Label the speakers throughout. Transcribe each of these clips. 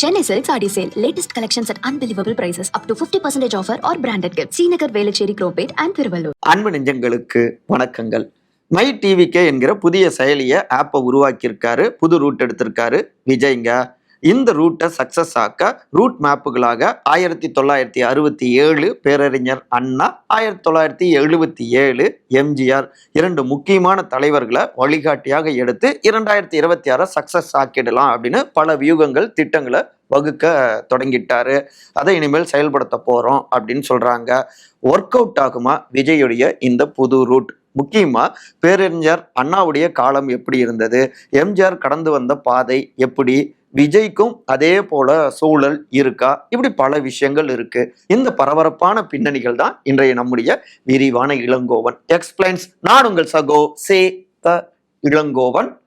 Speaker 1: Chennai silk saree sale latest collections at unbelievable prices up to fifty percentage offer or branded gift Srinagar Velachery Chromepet and Tiruvallur
Speaker 2: அன்பு நெஞ்சங்களுக்கு வணக்கங்கள் my TVK என்கிற புதிய செயலியை ஆப்பை உருவாக்கியிருக்காரு புது ரூட் எடுத்திருக்காரு விஜய்ங்க இந்த ரூட்டை சக்சஸ் ஆக்க ரூட் மேப்புகளாக ஆயிரத்தி தொள்ளாயிரத்தி அறுபத்தி ஏழு பேரறிஞர் அண்ணா ஆயிரத்தி தொள்ளாயிரத்தி எழுபத்தி ஏழு எம்ஜிஆர் இரண்டு முக்கியமான தலைவர்களை வழிகாட்டியாக எடுத்து இரண்டாயிரத்தி இருபத்தி ஆறை சக்சஸ் ஆக்கிடலாம் அப்படின்னு பல வியூகங்கள் திட்டங்களை வகுக்க தொடங்கிட்டாரு. அதை இனிமேல் செயல்படுத்த போறோம் அப்படின்னு சொல்றாங்க. ஒர்க் அவுட் ஆகுமா விஜயுடைய இந்த புது ரூட் முக்கியமா பேரறிஞர் அண்ணாவுடைய காலம் எப்படி இருந்தது? எம்ஜிஆர் கடந்து வந்த பாதை எப்படி? விஜய்க்கும் அதே போல சூழல் இருக்கா? இப்படி பல விஷயங்கள் இருக்கு. இந்த பரபரப்பான பின்னணிகள் தான் இன்றைய நம்முடைய விரிவான இளங்கோவன். எக்ஸ்பிளைன்ஸ் நான் உங்கள் சகோ சே த இளங்கோவன்.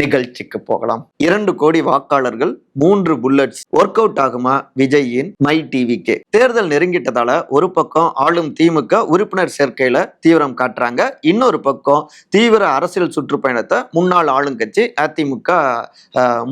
Speaker 2: நிகழ்ச்சிக்கு போகலாம். இரண்டு கோடி வாக்காளர்கள் மூன்று புல்லட்ஸ் ஒர்க் அவுட் ஆகுமா விஜயின்? மை டிவிக்கு தேர்தல் நெருங்கிட்டதால ஒரு பக்கம் ஆளும் திமுக உறுப்பினர் சேர்க்கையில தீவிரம் காட்டுறாங்க. இன்னொரு பக்கம் தீவிர அரசியல் சுற்றுப்பயணத்தை முன்னாள் ஆளுங்கட்சி அதிமுக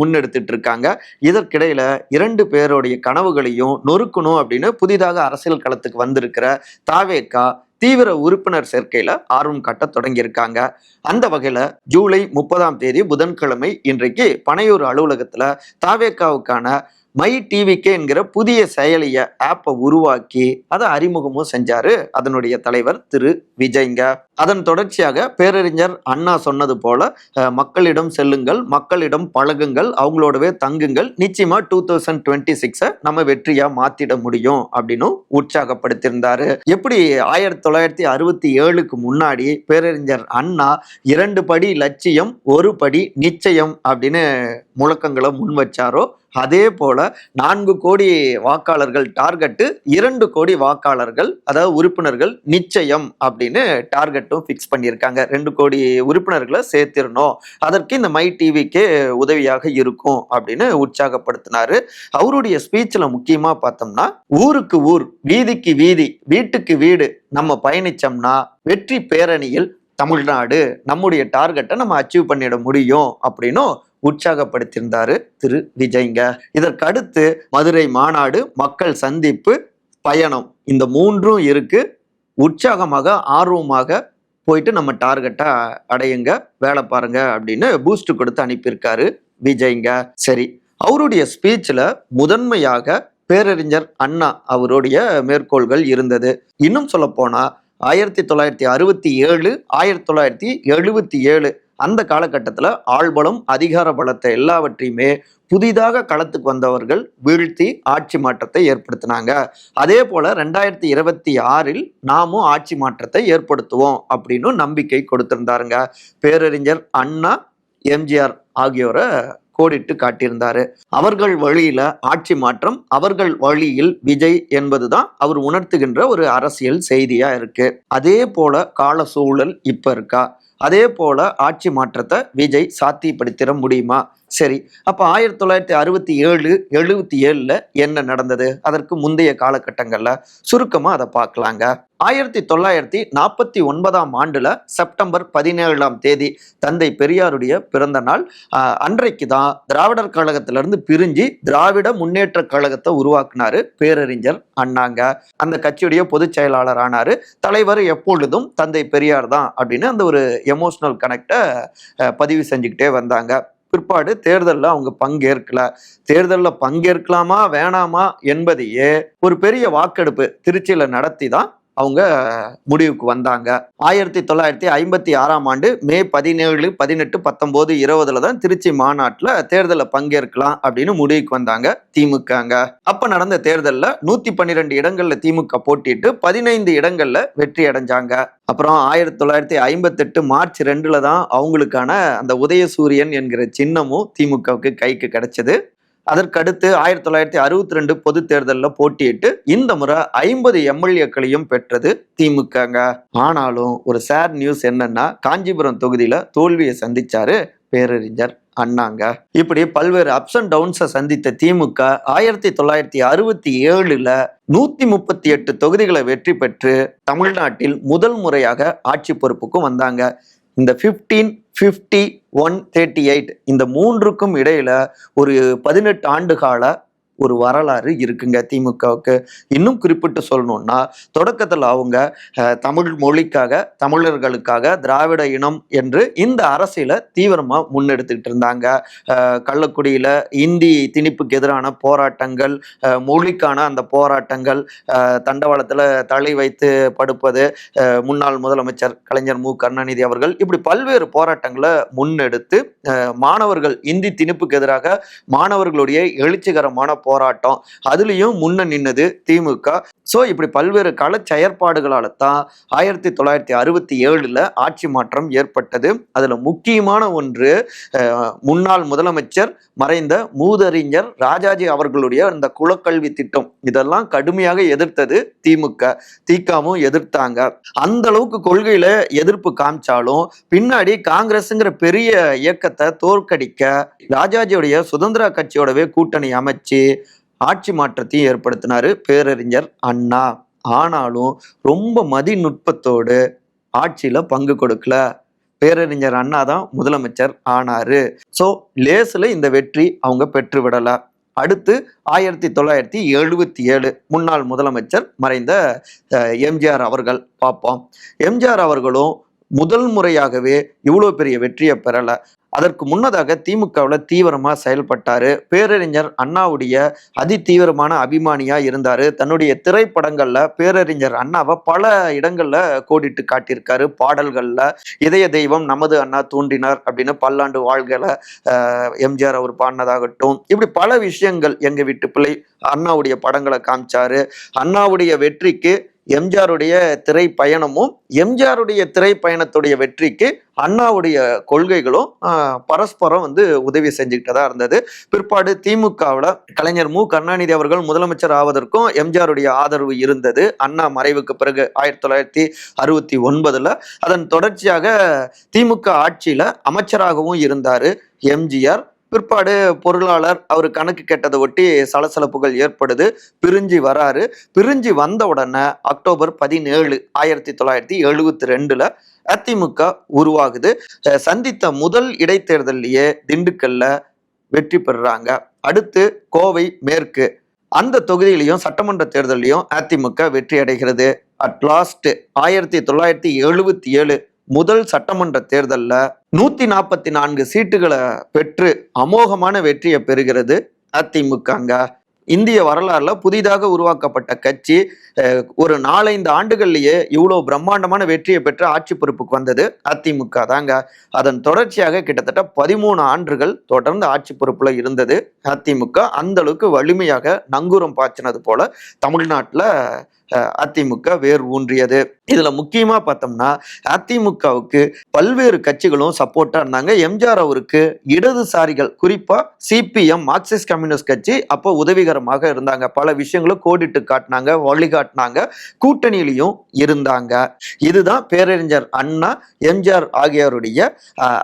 Speaker 2: முன்னெடுத்துட்டு இருக்காங்க. இதற்கிடையில இரண்டு பேருடைய கனவுகளையும் நொறுக்கணும் அப்படின்னு புதிதாக அரசியல் களத்துக்கு வந்திருக்கிற தாவேக்கா தீவிர உறுப்பினர் சேர்க்கையில ஆர்வம் காட்ட தொடங்கியிருக்காங்க. அந்த வகையில ஜூலை முப்பதாம் தேதி புதன்கிழமை இன்றைக்கு பனையூர் அலுவலகத்துல தாவேக்காவுக்கான மை டிவிகே என்கிற புதிய செயலிய ஆப்பை உருவாக்கி அதை அறிமுகமும் செஞ்சாரு அதனுடைய தலைவர் திரு விஜய்ங்க. அதன் தொடர்ச்சியாக பேரறிஞர் அண்ணா சொன்னது போல மக்களிடம் செல்லுங்கள் மக்களிடம் பழகுங்கள் அவங்களோடவே தங்குங்கள் நிச்சயமா டூ தௌசண்ட் டுவெண்ட்டி சிக்ஸை நம்ம வெற்றியா மாத்திட முடியும் அப்படின்னு உற்சாகப்படுத்தியிருந்தாரு. எப்படி ஆயிரத்தி தொள்ளாயிரத்தி அறுபத்தி ஏழுக்கு முன்னாடி பேரறிஞர் அண்ணா இரண்டு படி லட்சியம் ஒரு படி நிச்சயம் அப்படின்னு முழக்கங்களை முன் வச்சாரோ அதே போல நான்கு கோடி வாக்காளர்கள் டார்கெட்டு இரண்டு கோடி வாக்காளர்கள் அதாவது உறுப்பினர்கள் நிச்சயம் அப்படின்னு டார்கெட்டும் ஃபிக்ஸ் பண்ணியிருக்காங்க. ரெண்டு கோடி உறுப்பினர்களை சேர்த்திடணும். அதற்கு இந்த மை டிவிக்கே உதவியாக இருக்கும் அப்படின்னு உற்சாகப்படுத்தினாரு. அவருடைய ஸ்பீச்சில் முக்கியமாக பார்த்தோம்னா ஊருக்கு ஊர் வீதிக்கு வீதி வீட்டுக்கு வீடு நம்ம பயணிச்சோம்னா வெற்றி பேரணியில் தமிழ்நாடு நம்முடைய டார்கெட்டை நம்ம அச்சீவ் பண்ணிட முடியும் அப்படின்னும் உற்சாகப்படுத்தியிருந்தாரு திரு விஜய்ங்க. இதற்கடுத்து மதுரை மாநாடு மக்கள் சந்திப்பு பயணம். இந்த மூன்றும் இருக்கு. உற்சாகமாக ஆர்வமாக போயிட்டு நம்ம டார்கெட்டை அடையுங்க. வேலை பாருங்க அப்படின்னு பூஸ்ட் கொடுத்து அனுப்பியிருக்காரு விஜய்ங்க. சரி அவருடைய ஸ்பீச்சில் முதன்மையாக பேரறிஞர் அண்ணா அவருடைய மேற்கோள்கள் இருந்தது. இன்னும் சொல்ல போனால் ஆயிரத்தி தொள்ளாயிரத்தி அறுபத்தி ஏழு ஆயிரத்தி தொள்ளாயிரத்தி எழுபத்தி ஏழு அந்த காலகட்டத்தில் ஆள்பலம் அதிகார பலத்தை எல்லாவற்றையுமே புதிதாக களத்துக்கு வந்தவர்கள் வீழ்த்தி ஆட்சி மாற்றத்தை ஏற்படுத்தினாங்க. அதே போல ரெண்டாயிரத்தி இருபத்தி ஆறில் நாமும் ஆட்சி மாற்றத்தை ஏற்படுத்துவோம் அப்படின்னு நம்பிக்கை கொடுத்திருந்தாருங்க. பேரறிஞர் அண்ணா எம்ஜிஆர் ஆகியோரை கோடிட்டு காட்டியிருந்தாரு. அவர்கள் வழியில ஆட்சி மாற்றம் அவர்கள் வழியில் விஜய் என்பதுதான் அவர் உணர்த்துகின்ற ஒரு அரசியல் செய்தியா இருக்கு. அதே போல கால சூழல் இப்ப இருக்கா? அதே போல ஆட்சி மாற்றத்தை விஜய் சாத்தியப்படுத்திட முடியுமா? சரி அப்போ ஆயிரத்தி தொள்ளாயிரத்தி அறுபத்தி ஏழு எழுபத்தி ஏழில் என்ன நடந்தது? அதற்கு முந்தைய காலகட்டங்களில் சுருக்கமாக அதை பார்க்கலாங்க ஆயிரத்தி தொள்ளாயிரத்தி நாற்பத்தி ஒன்பதாம் ஆண்டில் செப்டம்பர் பதினேழாம் தேதி தந்தை பெரியாருடைய பிறந்த நாள் அன்றைக்கு தான் திராவிடர் கழகத்திலிருந்து பிரிஞ்சு திராவிட முன்னேற்ற கழகத்தை உருவாக்குனார் பேரறிஞர் அண்ணாங்க. அந்த கட்சியுடைய பொதுச் செயலாளர் தலைவர் எப்பொழுதும் தந்தை பெரியார் தான் அப்படின்னு அந்த ஒரு எமோஷனல் கனெக்டை பதிவு செஞ்சுக்கிட்டே வந்தாங்க. பிற்பாடு தேர்தலில் அவங்க பங்கேற்கல. தேர்தலில் பங்கேற்கலாமா வேணாமா என்பதையே ஒரு பெரிய வாக்கெடுப்பு திருச்சியில் நடத்தி தான் அவங்க முடிவுக்கு வந்தாங்க. ஆயிரத்தி தொள்ளாயிரத்தி ஐம்பத்தி ஆறாம் ஆண்டு மே பதினேழு பதினெட்டு பத்தொன்பது இருபதுல தான் திருச்சி மாநாட்டில் தேர்தலில் பங்கேற்கலாம் அப்படின்னு முடிவுக்கு வந்தாங்க திமுகங்க அப்போ நடந்த தேர்தலில் நூற்றி பன்னிரெண்டு இடங்களில் திமுக போட்டிட்டு பதினைந்து இடங்களில் வெற்றி அடைஞ்சாங்க. அப்புறம் ஆயிரத்தி தொள்ளாயிரத்தி ஐம்பத்தெட்டு மார்ச் ரெண்டில் தான் அவங்களுக்கான அந்த உதயசூரியன் என்கிற சின்னமும் திமுகவுக்கு கைக்கு கிடைச்சது. அதற்கடுத்து ஆயிரத்தி தொள்ளாயிரத்தி அறுபத்தி ரெண்டு பொது தேர்தலில் போட்டியிட்டு இந்த முறை ஐம்பது எம்எல்ஏக்களையும் பெற்றது திமுகங்க. ஆனாலும் ஒரு சேட் நியூஸ் என்னன்னா காஞ்சிபுரம் தொகுதியில தோல்வியை சந்திச்சாரு பேரறிஞர் அண்ணாங்க. இப்படி பல்வேறு அப்ஸ் அண்ட் டவுன்ஸை சந்தித்த திமுக ஆயிரத்தி தொள்ளாயிரத்தி அறுபத்தி ஏழுல நூத்தி முப்பத்தி எட்டு தொகுதிகளை வெற்றி பெற்று தமிழ்நாட்டில் முதல் முறையாக ஆட்சி பொறுப்புக்கும் வந்தாங்க. இந்த 15 ஃபிஃப்டி ஒன் தேர்ட்டி எயிட் இந்த மூன்றுக்கும் இடையில ஒரு பதினெட்டு ஆண்டு கால ஒரு வரலாறு இருக்குங்க திமுகவுக்கு. இன்னும் குறிப்பிட்டு சொல்லணும்னா தொடக்கத்தில் அவங்க தமிழ் மொழிக்காக தமிழர்களுக்காக திராவிட இனம் என்று இந்த அரசியலை தீவிரமாக முன்னெடுத்துக்கிட்டு இருந்தாங்க. கள்ளக்குடியில் இந்தி திணிப்புக்கு எதிரான போராட்டங்கள் மொழிக்கான அந்த போராட்டங்கள் தண்டவாளத்தில் தலை வைத்து படுப்பது முன்னாள் முதலமைச்சர் கலைஞர் மு. கருணாநிதி அவர்கள் இப்படி பல்வேறு போராட்டங்களை முன்னெடுத்து மாணவர்கள் இந்தி திணிப்புக்கு எதிராக மாணவர்களுடைய எழுச்சிகரமான போராட்டம். அதுலேயும் முன்ன நின்னது திமுக. ஸோ இப்படி பல்வேறு கள செயற்பாடுகளால தான் ஆயிரத்தி தொள்ளாயிரத்தி அறுபத்தி ஏழுல ஆட்சி மாற்றம் ஏற்பட்டது. அதுல முக்கியமான ஒன்று முன்னாள் முதலமைச்சர் மறைந்த மூதறிஞர் ராஜாஜி அவர்களுடைய இந்த குலக்கல்வி திட்டம். இதெல்லாம் கடுமையாக எதிர்த்தது திமுக. தீக்காவும் எதிர்த்தாங்க. அந்த அளவுக்கு கொள்கையில எதிர்ப்பு காமிச்சாலும் பின்னாடி காங்கிரஸுங்கிற பெரிய இயக்கத்தை தோற்கடிக்க ராஜாஜியுடைய சுதந்திர கட்சியோடவே கூட்டணி அமைச்சு ஆட்சி மாற்றத்தையும் ஏற்படுத்தினாரு பேரறிஞர் அண்ணா. ஆனாலும் ரொம்ப மதிநுட்பத்தோடு ஆட்சியில் பங்கு கொடுக்கல. பேரறிஞர் அண்ணா தான் முதலமைச்சர் ஆனாரு. ஸோ லேசில் இந்த வெற்றி அவங்க பெற்று விடலை. அடுத்து ஆயிரத்தி தொள்ளாயிரத்தி எழுபத்தி ஏழு முன்னாள் முதலமைச்சர் மறைந்த எம்ஜிஆர் அவர்கள் பார்ப்போம். எம்ஜிஆர் அவர்களும் முதல் முறையாகவே இவ்வளோ பெரிய வெற்றியை பெறலை. அதற்கு முன்னதாக திமுகவில் தீவிரமாக செயல்பட்டார். பேரறிஞர் அண்ணாவுடைய அதி தீவிரமான அபிமானியாக இருந்தார். தன்னுடைய திரைப்படங்களில் பேரறிஞர் அண்ணாவை பல இடங்களில் கோடிட்டு காட்டியிருக்காரு. பாடல்களில் இதய தெய்வம் நமது அண்ணா தூண்டினார் அப்படின்னு பல்லாண்டு வாழ்களை எம்ஜிஆர் அவர் பாடினதாகட்டும் இப்படி பல விஷயங்கள் எங்கள் வீட்டு பிள்ளை அண்ணாவுடைய படங்களை காமிச்சாரு. அண்ணாவுடைய வெற்றிக்கு எம்ஜிஆருடைய திரை பயணமும் எம்ஜிஆருடைய திரை பயணத்துடைய வெற்றிக்கு அண்ணாவுடைய கொள்கைகளும் பரஸ்பரம் வந்து உதவி செஞ்சுக்கிட்டதா இருந்தது. பிற்பாடு திமுகவில் கலைஞர் மு. கருணாநிதி அவர்கள் முதலமைச்சர் ஆவதற்கும் எம்ஜிஆருடைய ஆதரவு இருந்தது. அண்ணா மறைவுக்கு பிறகு ஆயிரத்தி தொள்ளாயிரத்தி அறுபத்தி ஒன்பதுல. அதன் தொடர்ச்சியாக திமுக ஆட்சியில அமைச்சராகவும் இருந்தாரு எம்ஜிஆர். பிற்பாடு பொருளாளர் அவர் கணக்கு கெட்டதை ஒட்டி சலசலப்புகள் ஏற்படுது. பிரிஞ்சு வராரு. பிரிஞ்சு வந்த உடனே அக்டோபர் பதினேழு ஆயிரத்தி தொள்ளாயிரத்தி எழுபத்தி ரெண்டுல அதிமுக உருவாகுது. சந்தித்த முதல் இடைத்தேர்தல்லையே திண்டுக்கல்ல வெற்றி பெறுறாங்க அடுத்து கோவை மேற்கு. அந்த தொகுதியிலையும் சட்டமன்ற தேர்தலையும் அதிமுக வெற்றி அடைகிறது அட் லாஸ்ட் ஆயிரத்தி தொள்ளாயிரத்தி எழுபத்தி ஏழு முதல் சட்டமன்ற தேர்தலில் நூத்தி நாற்பத்தி நான்கு சீட்டுகளை பெற்று அமோகமான வெற்றியை பெறுகிறது அதிமுகங்க. இந்திய வரலாறுல புதிதாக உருவாக்கப்பட்ட கட்சி ஒரு நாலஞ்சு ஆண்டுகள்லயே இவ்வளவு பிரம்மாண்டமான வெற்றியை பெற்று ஆட்சி பொறுப்புக்கு வந்தது. அதிமுக தாங்க. அதன் தொடர்ச்சியாக கிட்டத்தட்ட பதிமூணு ஆண்டுகள் தொடர்ந்து ஆட்சி பொறுப்புல இருந்தது. அதிமுக அந்த அளவுக்கு வலிமையாக நங்கூரம் பாய்ச்சினது போல தமிழ்நாட்டுல அதிமுக வேர் ஊன்றியது. இதுல முக்கியமா பார்த்தோம்னா அதிமுகவுக்கு பல்வேறு கட்சிகளும் சப்போர்ட்டா இருந்தாங்க. எம்ஜிஆர் அவருக்கு இடதுசாரிகள் குறிப்பா சிபிஎம் மார்க்சிஸ்ட் கம்யூனிஸ்ட் கட்சி அப்போ உதவிகரமாக இருந்தாங்க. பல விஷயங்களும் கோடிட்டு காட்டினாங்க வழிகாட்டினாங்க கூட்டணியிலையும் இருந்தாங்க. இதுதான் பேரறிஞர் அண்ணா எம்ஜிஆர் ஆகியோருடைய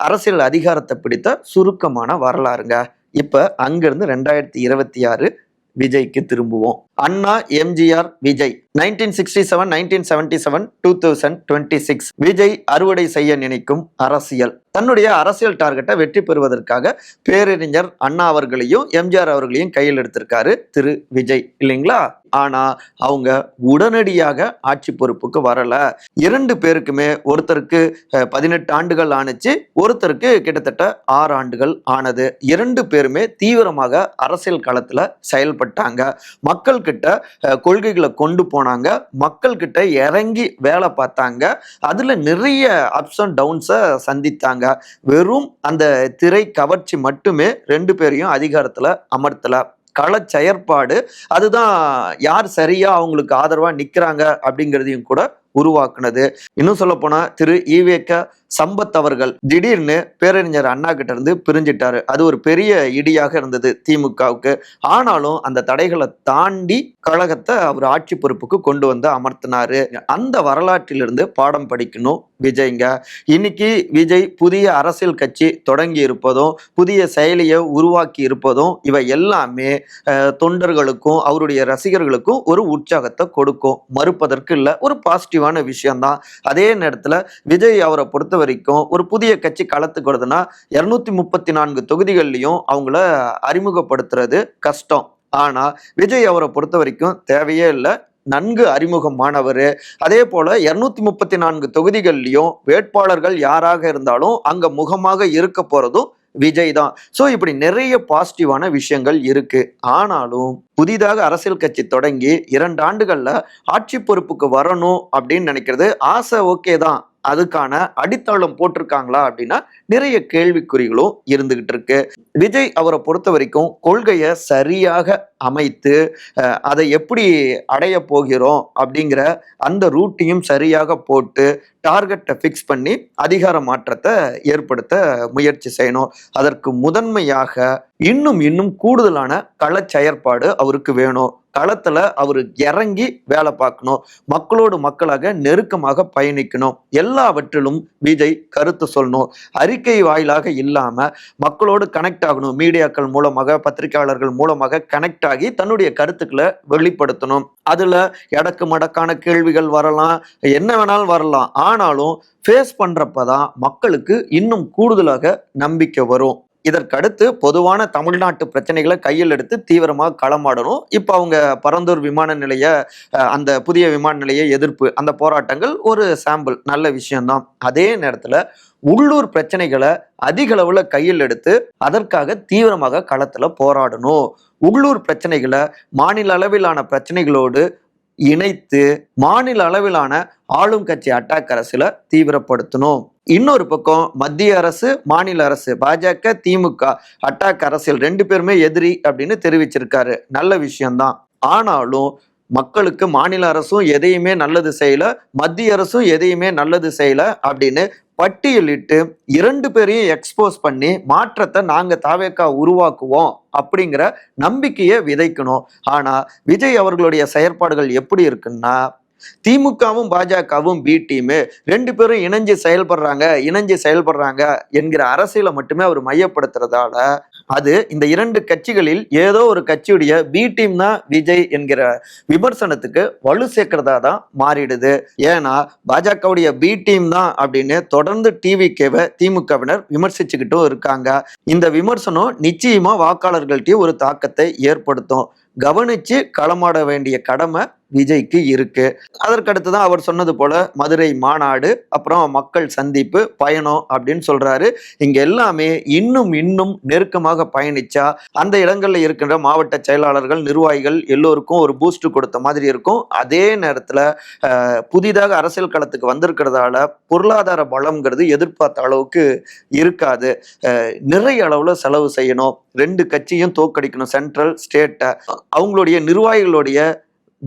Speaker 2: அரசியல் அதிகாரத்தை பிடித்த சுருக்கமான வரலாறுங்க. இப்ப அங்கிருந்து ரெண்டாயிரத்தி இருபத்தி ஆறு விஜய்க்கு திரும்புவோம். Anna MGR Vijay nineteen sixty seven nineteen seventy seven two thousand twenty six Vijay அறுவடை செய்ய நினைக்கும் அரசியல். தன்னுடைய அரசியல் டார்கெட்டை வெற்றி பெறுவதற்காக பேரறிஞர் அண்ணா அவர்களையும் எம்ஜிஆர் அவர்களையும் கையில் எடுத்திருக்காரு திரு விஜய் இல்லைங்களா? ஆனா அவங்க உடனடியாக ஆட்சி பொறுப்புக்கு வரல. இரண்டு பேருக்குமே ஒருத்தருக்கு பதினெட்டு ஆண்டுகள் ஆணுச்சு ஒருத்தருக்கு கிட்டத்தட்ட ஆறு ஆண்டுகள் ஆனது. இரண்டு பேருமே தீவிரமாக அரசியல் களத்துல செயல்பட்டாங்க. மக்கள் கிட்ட கொள்கைகளை கொண்டு போனாங்க. மக்கள் கிட்ட இறங்கி வேலை பார்த்தாங்க. அதுல நிறைய அப்ஸ் அண்ட் டவுன்ஸை சந்தித்தாங்க. வெறும் அந்த திரை கவர்ச்சி மட்டுமே ரெண்டு பேரையும் அதிகாரத்துல அமர்த்தல. கள செயற்பாடு அதுதான் யார் சரியா அவங்களுக்கு ஆதரவா நிக்கிறாங்க அப்படிங்கிறதையும் கூட உருவாக்குனது. இன்னும் சொல்ல போனா திரு ஈவேக்க சம்பத் அவர்கள் திடீர்னு பேரறிஞர் அண்ணா கிட்ட இருந்து பிரிஞ்சிட்டாரு. அது ஒரு பெரிய இடியாக இருந்தது திமுகவுக்கு. ஆனாலும் அந்த தடைகளை தாண்டி கழகத்தை அவர் ஆட்சி பொறுப்புக்கு கொண்டு வந்து அமர்த்தினாரு. அந்த வரலாற்றிலிருந்து பாடம் படிக்கணும் விஜய்ங்க. இன்னைக்கு விஜய் புதிய அரசியல் கட்சி தொடங்கி இருப்பதும் புதிய செயலியை உருவாக்கி இருப்பதும் இவை எல்லாமே தொண்டர்களுக்கும் அவருடைய ரசிகர்களுக்கும் ஒரு உற்சாகத்தை கொடுக்கும். மறுப்பதற்கு இல்லை ஒரு பாசிட்டிவான விஷயம்தான். அதே நேரத்தில் விஜய் அவரை பொறுத்த வரைக்கும் ஒரு புதிய கட்சி களத்துக்கு வருதுன்னா இரநூத்தி முப்பத்தி நான்கு தொகுதிகள்லையும் அவங்கள அறிமுகப்படுத்துறது கஷ்டம். ஆனா விஜய் அவரை பொறுத்த வரைக்கும் தேவையே இல்லை. நன்கு அறிமுகமானவர். அதே போல இருநூத்தி முப்பத்தி நான்கு தொகுதிகள்லையும் வேட்பாளர்கள் யாராக இருந்தாலும் அங்க முகமாக இருக்க போறதும் விஜய் தான். ஸோ இப்படி நிறைய பாசிட்டிவான விஷயங்கள் இருக்கு. ஆனாலும் புதிதாக அரசியல் கட்சி தொடங்கி இரண்டு ஆண்டுகளில் ஆட்சி பொறுப்புக்கு வரணும் அப்படின்னு நினைக்கிறது ஆசை ஓகே தான். அதுக்கான அடித்தளம் போட்டிருக்காங்களா அப்படின்னா நிறைய கேள்விக்குறிகளும் இருந்துகிட்டு இருக்கு. விஜய் அவரை பொறுத்த வரைக்கும் கொள்கையை சரியாக அமைத்து அதை எப்படி அடைய போகிறோம் அப்படிங்கிற அந்த ரூட்டையும் சரியாக போட்டு டார்கெட்டை ஃபிக்ஸ் பண்ணி அதிகார மாற்றத்தை ஏற்படுத்த முயற்சி செய்யணும். அதற்கு முதன்மையாக இன்னும் இன்னும் கூடுதலான கள செயற்பாடு அவருக்கு வேணும். களத்துல அவர் இறங்கி வேலை பார்க்கணும். மக்களோடு மக்களாக நெருக்கமாக பயணிக்கணும். எல்லாவற்றிலும் விஜய் கருத்து சொல்லணும். அறிக்கை வாயிலாக இல்லாம மக்களோடு கனெக்ட் ஆகணும். மீடியாக்கள் மூலமாக பத்திரிகையாளர்கள் மூலமாக கனெக்ட் ஆகி தன்னுடைய கருத்துக்களை வெளிப்படுத்தணும். அதுல எடக்கு மடக்கான கேள்விகள் வரலாம். என்ன வேணாலும் வரலாம். ஆனாலும் ஃபேஸ் பண்றப்பதான் மக்களுக்கு இன்னும் கூடுதலாக நம்பிக்கை வரும். இதற்கடுத்து பொதுவான தமிழ்நாட்டு பிரச்சனைகளை கையில் எடுத்து தீவிரமாக களமாடணும் இப்போ அவங்க பரந்தூர் விமான நிலைய அந்த புதிய விமான நிலைய எதிர்ப்பு அந்த போராட்டங்கள் ஒரு சாம்பிள் நல்ல விஷயம்தான். அதே நேரத்தில் உள்ளூர் பிரச்சனைகளை அதிக அளவில் கையில் எடுத்து அதற்காக தீவிரமாக களத்தில் போராடணும். உள்ளூர் பிரச்சனைகளை மாநில அளவிலான பிரச்சனைகளோடு இணைத்து மாநில அளவிலான ஆளும் கட்சி அட்டாக் அரசில் தீவிரப்படுத்தணும். இன்னொரு பக்கம் மத்திய அரசு மாநில அரசு பாஜக திமுக அட்டாக் அரசியல் ரெண்டு பேருமே எதிரி அப்படின்னு தெரிவிச்சிருக்காரு. நல்ல விஷயம்தான். ஆனாலும் மக்களுக்கு மாநில அரசும் எதையுமே நல்லது செய்யல மத்திய அரசும் எதையுமே நல்லது செய்யல அப்படின்னு பட்டியலிட்டு இரண்டு பேரையும் எக்ஸ்போஸ் பண்ணி மாற்றத்தை நாங்கள் தாவேக்கா உருவாக்குவோம் அப்படிங்கிற நம்பிக்கையை விதைக்கணும். ஆனால் விஜய் அவர்களுடைய செயற்பாடுகள் எப்படி இருக்குன்னா திமுகவும் பாஜகவும் பி டீமு ரெண்டு பேரும் இணைஞ்சு செயல்படுறாங்க இணைஞ்சு செயல்படுறாங்க என்கிற அரசியலை மட்டுமே அவர் மையப்படுத்துறதால அது இந்த இரண்டு கட்சிகளில் ஏதோ ஒரு கட்சியுடைய பி டீம் தான் விஜய் என்கிற விமர்சனத்துக்கு வலு சேர்க்கிறதா தான் மாறிடுது. ஏன்னா பாஜகவுடைய பி டீம் தான் அப்படின்னு தொடர்ந்து டிவிகேவை திமுகவினர் விமர்சிச்சுக்கிட்டும் இருக்காங்க. இந்த விமர்சனம் நிச்சயமா வாக்காளர்கள்ட்டையும் ஒரு தாக்கத்தை ஏற்படுத்தும். கவனிச்சு களமாட வேண்டிய கடமை விஜய்க்கு இருக்கு. அதற்கடுத்து தான் அவர் சொன்னது போல மதுரை மாநாடு அப்புறம் மக்கள் சந்திப்பு பயணம் அப்படின்னு சொல்றாரு. இங்க எல்லாமே இன்னும் இன்னும் நெருக்கமாக பயணிச்சா அந்த இடங்கள்ல இருக்கின்ற மாவட்ட செயலாளர்கள் நிர்வாகிகள் எல்லோருக்கும் ஒரு பூஸ்ட் கொடுத்த மாதிரி இருக்கும். அதே நேரத்துல புதிதாக அரசியல் களத்துக்கு வந்திருக்கிறதால பொருளாதார பலம்ங்கிறது எதிர்பார்த்த அளவுக்கு இருக்காது. நிறைய அளவுல செலவு செய்யணும். ரெண்டு கட்சியும் தோக்கடிக்கணும் சென்ட்ரல் ஸ்டேட்டை. அவங்களுடைய நிர்வாகிகளுடைய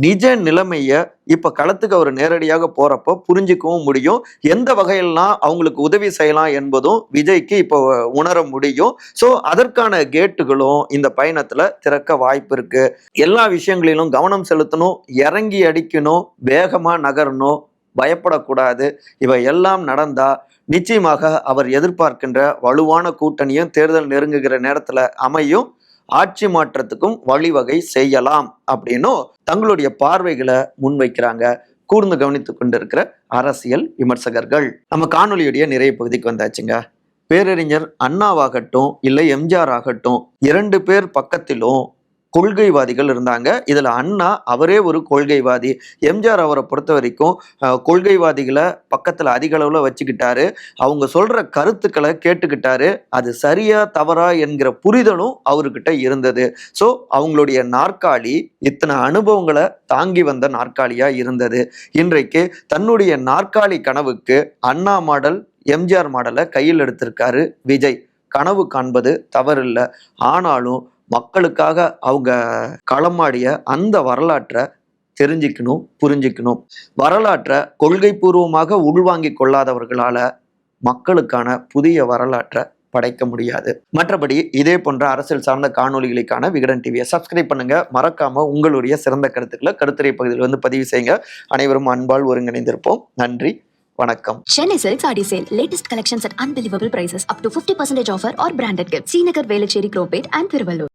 Speaker 2: நிஜ நிலைமையை இப்போ களத்துக்கு அவர் நேரடியாக போகிறப்போ புரிஞ்சிக்கவும் முடியும். எந்த வகையிலாம் அவங்களுக்கு உதவி செய்யலாம் என்பதும் விஜய்க்கு இப்போ உணர முடியும். ஸோ அதற்கான கேட்டுகளும் இந்த பயணத்தில் திறக்க வாய்ப்பு இருக்கு. எல்லா விஷயங்களிலும் கவனம் செலுத்தணும் இறங்கி அடிக்கணும் வேகமாக நகரணும் பயப்படக்கூடாது. இவை எல்லாம் நடந்தா நிச்சயமாக அவர் எதிர்பார்க்கின்ற வலுவான கூட்டணியும் தேர்தல் நெருங்குகிற நேரத்தில் அமையும். ஆட்சி மாற்றத்துக்கும் வழிவகை செய்யலாம் அப்படின்னும் தங்களுடைய பார்வைகளை முன்வைக்கிறாங்க. கூர்ந்து கவனித்து கொண்டிருக்கிற அரசியல் விமர்சகர்கள். நம்ம காணொலியுடைய நிறைய பகுதிக்கு வந்தாச்சுங்க. பேரறிஞர் அண்ணாவாகட்டும் இல்லை எம்ஜிஆர் ஆகட்டும் இரண்டு பேர் பக்கத்திலும் கொள்கைவாதிகள் இருந்தாங்க. இதில் அண்ணா அவரே ஒரு கொள்கைவாதி. எம்ஜிஆர் அவரை பொறுத்த வரைக்கும் கொள்கைவாதிகளை பக்கத்தில் அதிக அளவில் வச்சுக்கிட்டாரு. அவங்க சொல்கிற கருத்துக்களை கேட்டுக்கிட்டாரு. அது சரியா தவறா என்கிற புரிதலும் அவர்கிட்ட இருந்தது. ஸோ அவங்களுடைய நாற்காலி இத்தனை அனுபவங்களை தாங்கி வந்த நாற்காலியாக இருந்தது. இன்றைக்கு தன்னுடைய நாற்காலி கனவுக்கு அண்ணா மாடல் எம்ஜிஆர் மாடலை கையில் எடுத்திருக்காரு விஜய். கனவு காண்பது தவறில்லை. ஆனாலும் மக்களுக்காக அவங்க களமாடிய அந்த வரலாற்றை தெரிஞ்சுக்கணும் புரிஞ்சுக்கணும். வரலாற்றை கொள்கை பூர்வமாக உள்வாங்கிக் கொள்ளாதவர்களால மக்களுக்கான புதிய வரலாற்றை படைக்க முடியாது. மற்றபடி இதே போன்ற அரசியல் சார்ந்த காணொலிகளுக்கான விகடன் டிவியை சப்ஸ்கிரைப் பண்ணுங்க. மறக்காம உங்களுடைய சிறந்த கருத்துக்களை கருத்துரை பகுதியில் வந்து பதிவு செய்யுங்க. அனைவரும் அன்பால் ஒருங்கிணைந்திருப்போம். நன்றி வணக்கம்.
Speaker 1: Chennai Silk Saree Sale. Latest collections at unbelievable prices. Up to 50% offer or branded gifts. Srinagar, Velachery, Cropate and Tiruvallur